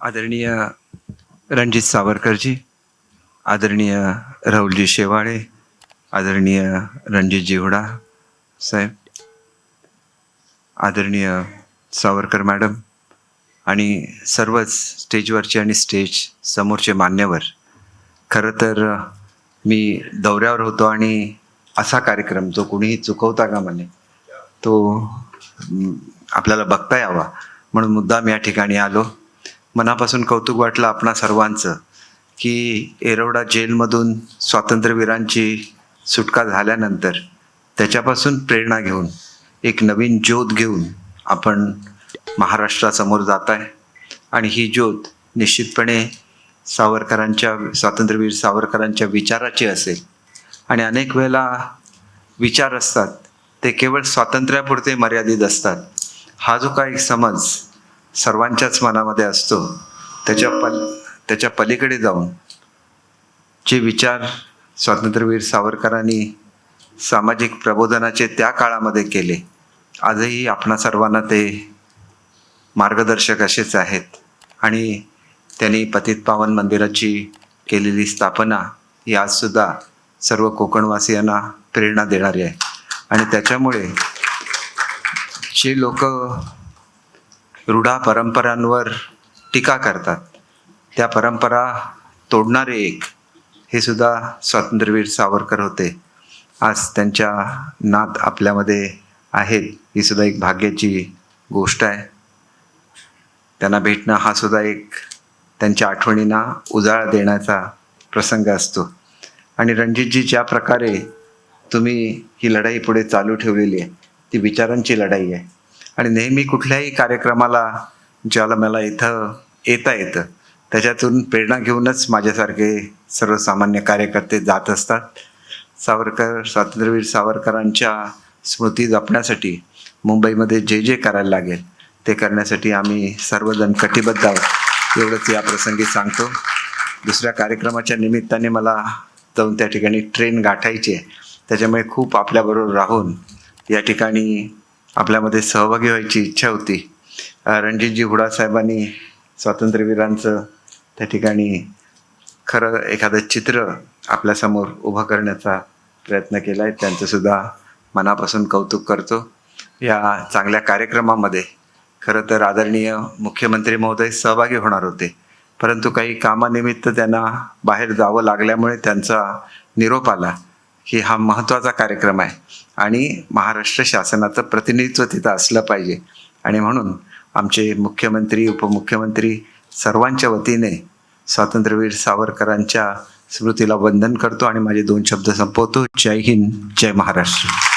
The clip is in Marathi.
आदरणीय रणजित सावरकरजी आदरणीय राहुलजी शेवाळे आदरणीय रणजितजी हुडा साहेब आदरणीय सावरकर मॅडम आणि सर्वच स्टेजवरचे आणि स्टेज समोरचे मान्यवर. खरं तर मी दौऱ्यावर होतो आणि असा कार्यक्रम जो कुणीही चुकवता का म्हणे तो आपल्याला बघता यावा. म्हणून मुद्दाम या ठिकाणी आलो. मनापासून कौतुक वाटलं आपणा सर्वांचं की एरोडा जेलमधून स्वातंत्र्यवीरांची सुटका झाल्यानंतर त्याच्यापासून प्रेरणा घेऊन एक नवीन ज्योत घेऊन आपण महाराष्ट्रासमोर जात आहे. आणि ही ज्योत निश्चितपणे सावरकरांच्या स्वातंत्र्यवीर सावरकरांच्या विचाराची असेल. आणि अनेक वेळेला विचार असतात ते केवळ स्वातंत्र्यापुरते मर्यादित असतात. हा जो काही समज सर्वांच्याच मनामध्ये असतो. त्याच्या पल त्याच्या पलीकडे जाऊन जे विचार स्वातंत्र्यवीर सावरकरांनी सामाजिक प्रबोधनाचे त्या काळामध्ये केले आजही आपणा सर्वांना ते मार्गदर्शक असेच आहेत. आणि त्यांनी पतित पावन मंदिराची केलेली स्थापना ही आजसुद्धा सर्व कोकणवासियांना प्रेरणा देणारी आहे. आणि त्याच्यामुळे जे लोक रूढा परंपरांवर टीका करतात. त्या परंपरा तोडणारे एक हे सुद्धा स्वातंत्र्यवीर सावरकर होते. आज त्यांच्या नात आपल्यामध्ये आहेत ही सुद्धा एक भाग्याची गोष्ट आहे. त्यांना भेटणं हा सुद्धा एक त्यांच्या आठवणींना उजाळा देण्याचा प्रसंग असतो. आणि रणजितजी ज्या प्रकारे तुम्ही ही लढाई पुढे चालू ठेवलेली आहे ती विचारांची लढाई आहे. आणि नेहमी कुठल्याही कार्यक्रमाला ज्याला मला इथं येता येतं त्याच्यातून प्रेरणा घेऊनच माझ्यासारखे सर्वसामान्य कार्यकर्ते जात असतात. सावरकर स्वातंत्र्यवीर सावरकरांच्या स्मृती जपण्यासाठी मुंबईमध्ये जे जे करायला लागेल ते करण्यासाठी आम्ही सर्वजण कटिबद्ध आहोत. एवढंच या प्रसंगी सांगतो. दुसऱ्या कार्यक्रमाच्या निमित्ताने मला जाऊन त्या ठिकाणी ट्रेन गाठायची आहे. त्याच्यामुळे खूप आपल्याबरोबर राहून या ठिकाणी आपल्यामध्ये सहभागी व्हायची इच्छा होती. रणजितजी हुडा साहेबांनी स्वातंत्र्यवीरांचं त्या ठिकाणी खरं एखादं चित्र आपल्यासमोर उभं करण्याचा प्रयत्न केला आहे. त्यांचंसुद्धा मनापासून कौतुक करतो. या चांगल्या कार्यक्रमामध्ये खरं तर आदरणीय मुख्यमंत्री महोदय सहभागी होणार होते. परंतु काही कामानिमित्त त्यांना बाहेर जावं लागल्यामुळे त्यांचा निरोप आला. हे हा महत्त्वाचा कार्यक्रम आहे. आणि महाराष्ट्र शासनाचं प्रतिनिधित्व तिथं असलं पाहिजे. आणि म्हणून आमचे मुख्यमंत्री उपमुख्यमंत्री सर्वांच्या वतीने स्वातंत्र्यवीर सावरकरांच्या स्मृतीला वंदन करतो आणि माझे दोन शब्द संपवतो. जय हिंद जय महाराष्ट्र.